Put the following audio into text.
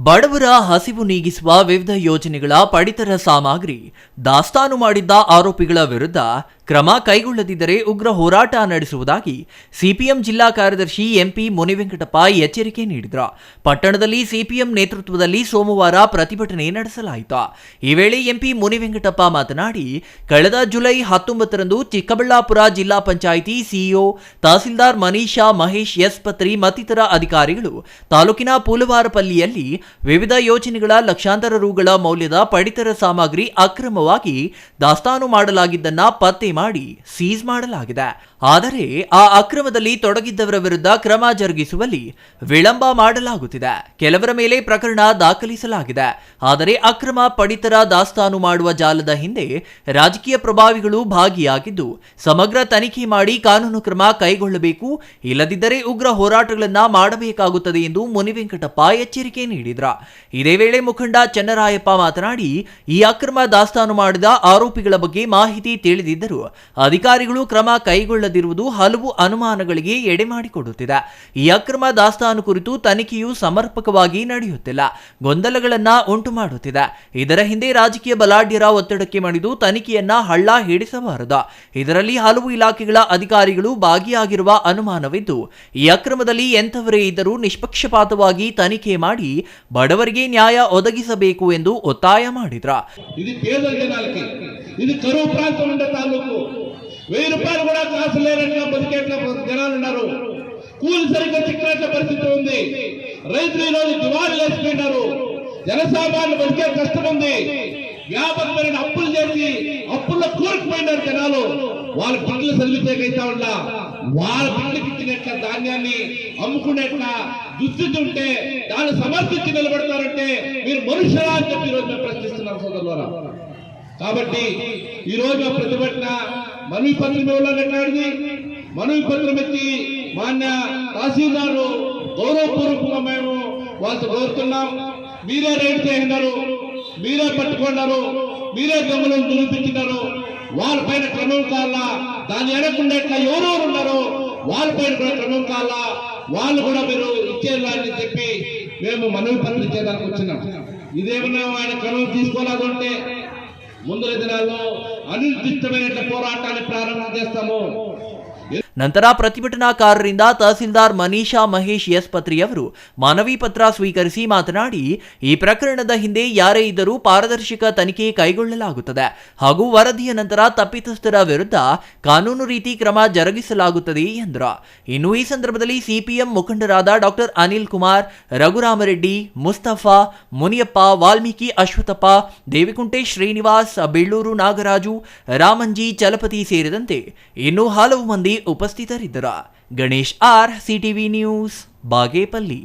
ಬಡವರ ಹಸಿವು ನೀಗಿಸುವ ವಿವಿಧ ಯೋಜನೆಗಳ ಪಡಿತರ ಸಾಮಗ್ರಿ ದಾಸ್ತಾನು ಮಾಡಿದ್ದ ಆರೋಪಿಗಳ ವಿರುದ್ಧ ಕ್ರಮ ಕೈಗೊಳ್ಳದಿದ್ದರೆ ಉಗ್ರ ಹೋರಾಟ ನಡೆಸುವುದಾಗಿ ಸಿಪಿಎಂ ಜಿಲ್ಲಾ ಕಾರ್ಯದರ್ಶಿ ಎಂಪಿ ಮುನಿವೆಂಕಟಪ್ಪ ಎಚ್ಚರಿಕೆ ನೀಡಿದರು. ಪಟ್ಟಣದಲ್ಲಿ ಸಿಪಿಎಂ ನೇತೃತ್ವದಲ್ಲಿ ಸೋಮವಾರ ಪ್ರತಿಭಟನೆ ನಡೆಸಲಾಯಿತು. ಈ ವೇಳೆ ಎಂಪಿ ಮುನಿವೆಂಕಟಪ್ಪ ಮಾತನಾಡಿ, ಕಳೆದ ಜುಲೈ ಹತ್ತೊಂಬತ್ತರಂದು ಚಿಕ್ಕಬಳ್ಳಾಪುರ ಜಿಲ್ಲಾ ಪಂಚಾಯಿತಿ ಸಿಇಒ ತಹಸೀಲ್ದಾರ್ ಮನೀಷಾ ಮಹೇಶ್ ಎಸ್ ಪತ್ರಿ ಮತ್ತಿತರ ಅಧಿಕಾರಿಗಳು ತಾಲೂಕಿನ ಪೂಲವಾರಪಲ್ಲಿಯಲ್ಲಿ ವಿವಿಧ ಯೋಜನೆಗಳ ಲಕ್ಷಾಂತರ ರುಗಳ ಮೌಲ್ಯದ ಪಡಿತರ ಸಾಮಗ್ರಿ ಅಕ್ರಮವಾಗಿ ದಾಸ್ತಾನು ಮಾಡಲಾಗಿದ್ದನ್ನ ಪತ್ತೆ ಮಾಡಿ ಸೀಸ್ ಮಾಡಲಾಗಿದೆ. ಆದರೆ ಆ ಅಕ್ರಮದಲ್ಲಿ ತೊಡಗಿದ್ದವರ ವಿರುದ್ಧ ಕ್ರಮ ಜರುಗಿಸುವಲ್ಲಿ ವಿಳಂಬ ಮಾಡಲಾಗುತ್ತಿದೆ. ಕೆಲವರ ಮೇಲೆ ಪ್ರಕರಣ ದಾಖಲಿಸಲಾಗಿದೆ. ಆದರೆ ಅಕ್ರಮ ಪಡಿತರ ದಾಸ್ತಾನು ಮಾಡುವ ಜಾಲದ ಹಿಂದೆ ರಾಜಕೀಯ ಪ್ರಭಾವಿಗಳು ಭಾಗಿಯಾಗಿದ್ದು, ಸಮಗ್ರ ತನಿಖೆ ಮಾಡಿ ಕಾನೂನು ಕ್ರಮ ಕೈಗೊಳ್ಳಬೇಕು, ಇಲ್ಲದಿದ್ದರೆ ಉಗ್ರ ಹೋರಾಟಗಳನ್ನ ಮಾಡಬೇಕಾಗುತ್ತದೆ ಎಂದು ಮುನಿವೆಂಕಟಪ್ಪ ಎಚ್ಚರಿಕೆ ನೀಡಿದ್ರ. ಇದೇ ವೇಳೆ ಮುಖಂಡ ಚನ್ನರಾಯಪ್ಪ ಮಾತನಾಡಿ, ಈ ಅಕ್ರಮ ದಾಸ್ತಾನು ಮಾಡಿದ ಆರೋಪಿಗಳ ಬಗ್ಗೆ ಮಾಹಿತಿ ತಿಳಿದಿದ್ದರೂ ಅಧಿಕಾರಿಗಳು ಕ್ರಮ ಇಲ್ಲದಿರುವುದು ಹಲವು ಅನುಮಾನಗಳಿಗೆ ಎಡೆ ಮಾಡಿಕೊಡುತ್ತಿದೆ. ಈ ಅಕ್ರಮ ದಾಸ್ತಾನು ಕುರಿತು ತನಿಖೆಯು ಸಮರ್ಪಕವಾಗಿ ನಡೆಯುತ್ತಿಲ್ಲ. ಗೊಂದಲಗಳನ್ನ ಉಂಟು ಮಾಡುತ್ತಿದೆ. ಇದರ ಹಿಂದೆ ರಾಜಕೀಯ ಬಲಾಢ್ಯರ ಒತ್ತಡಕ್ಕೆ ಮಣಿದು ತನಿಖೆಯನ್ನ ಹಳ್ಳ ಹಿಡಿಸಬಾರದು. ಇದರಲ್ಲಿ ಹಲವು ಇಲಾಖೆಗಳ ಅಧಿಕಾರಿಗಳು ಭಾಗಿಯಾಗಿರುವ ಅನುಮಾನವಿದ್ದು, ಈ ಅಕ್ರಮದಲ್ಲಿ ಎಂಥವರೇ ಇದ್ದರೂ ನಿಷ್ಪಕ್ಷಪಾತವಾಗಿ ತನಿಖೆ ಮಾಡಿ ಬಡವರಿಗೆ ನ್ಯಾಯ ಒದಗಿಸಬೇಕು ಎಂದು ಒತ್ತಾಯ ಮಾಡಿದ್ರು. ಇದು ಕೇಂದ್ರ ಇದು ಕರು ಪ್ರಾಂತವಿಂದ ತಾಲೂಕು. వెయ్యి రూపాయలు కూడా కాసు లేనట్టుగా బతికేట్ల జనాలు ఉన్నారు. కూలి సరిగ్గా చిక్కినట్ల పరిస్థితి ఉంది. రైతులు ఈరోజు దివాళీ లేచిపోయినారు. జనసామాన్లు బతికే కష్టం ఉంది. వ్యాపకమైన అప్పులు చేసి అప్పుల్లో కూరుకుపోయినారు జనాలు. వాళ్ళ పంటలు చదివితేకైతా ఉండా వాళ్ళ బిడ్డలకి ఇచ్చినట్ల ధాన్యాన్ని అమ్ముకునేట్ల దుస్థితి ఉంటే దాన్ని సమర్థించి నిలబడతారంటే మీరు మనుషులా అని చెప్పి ఈరోజు మేము ప్రశ్నిస్తున్నాం సోదరులారా. కాబట్టి ఈ రోజు ప్రతిభటన మనవి పత్రం ఇవ్వాలన్నది మనవి పత్రం ఎత్తి మాన్య తహసీల్దారు గౌరవపూర్వకంగా మేము వాళ్ళతో కోరుతున్నాం. మీరే రైడ్ చేసినారు మీరే పట్టుకున్నారు మీరే దొంగలను నిరూపించినారు వాళ్ళ పైన క్రమం కావాలా దాన్ని ఎనకుండేట్లా ఎవరెవరు ఉన్నారో వాళ్ళ పైన కూడా క్రమం కావాలా వాళ్ళు కూడా మీరు ఇచ్చేయాలని చెప్పి మేము మనవి పత్రం ఇచ్చేదానికి వచ్చినాం. ఇదేమన్నా ఆయన క్రమం తీసుకోలేదంటే ముందర దినాల్లో అనిర్దిష్టమైన పోరాటాన్ని ప్రారంభం చేస్తాము. ನಂತರ ಪ್ರತಿಭಟನಾಕಾರರಿಂದ ತಹಸೀಲ್ದಾರ್ ಮನೀಷಾ ಮಹೇಶ್ ಎಸ್ ಪತ್ರಿಯವರು ಮನವಿ ಪತ್ರ ಸ್ವೀಕರಿಸಿ ಮಾತನಾಡಿ, ಈ ಪ್ರಕರಣದ ಹಿಂದೆ ಯಾರೇ ಇದ್ದರೂ ಪಾರದರ್ಶಕ ತನಿಖೆ ಕೈಗೊಳ್ಳಲಾಗುತ್ತದೆ ಹಾಗೂ ವರದಿಯ ನಂತರ ತಪ್ಪಿತಸ್ಥರ ವಿರುದ್ಧ ಕಾನೂನು ರೀತಿ ಕ್ರಮ ಜರುಗಿಸಲಾಗುತ್ತದೆ ಎಂದರು. ಇನ್ನು ಈ ಸಂದರ್ಭದಲ್ಲಿ ಸಿಪಿಎಂ ಮುಖಂಡರಾದ ಡಾಕ್ಟರ್ ಅನಿಲ್ ಕುಮಾರ್, ರಘುರಾಮರೆಡ್ಡಿ, ಮುಸ್ತಫಾ, ಮುನಿಯಪ್ಪ, ವಾಲ್ಮೀಕಿ ಅಶ್ವಥಪ್ಪ, ದೇವಿಕುಂಟೆ ಶ್ರೀನಿವಾಸ್ ಬೆಳ್ಳೂರು ನಾಗರಾಜು, ರಾಮಂಜಿ, ಚಲಪತಿ ಸೇರಿದಂತೆ ಇನ್ನು ಹಲವು ಮಂದಿ ಉಪಸ್ಥಿತರಿದ್ದರು Ganesh R CTV news Bagepalli.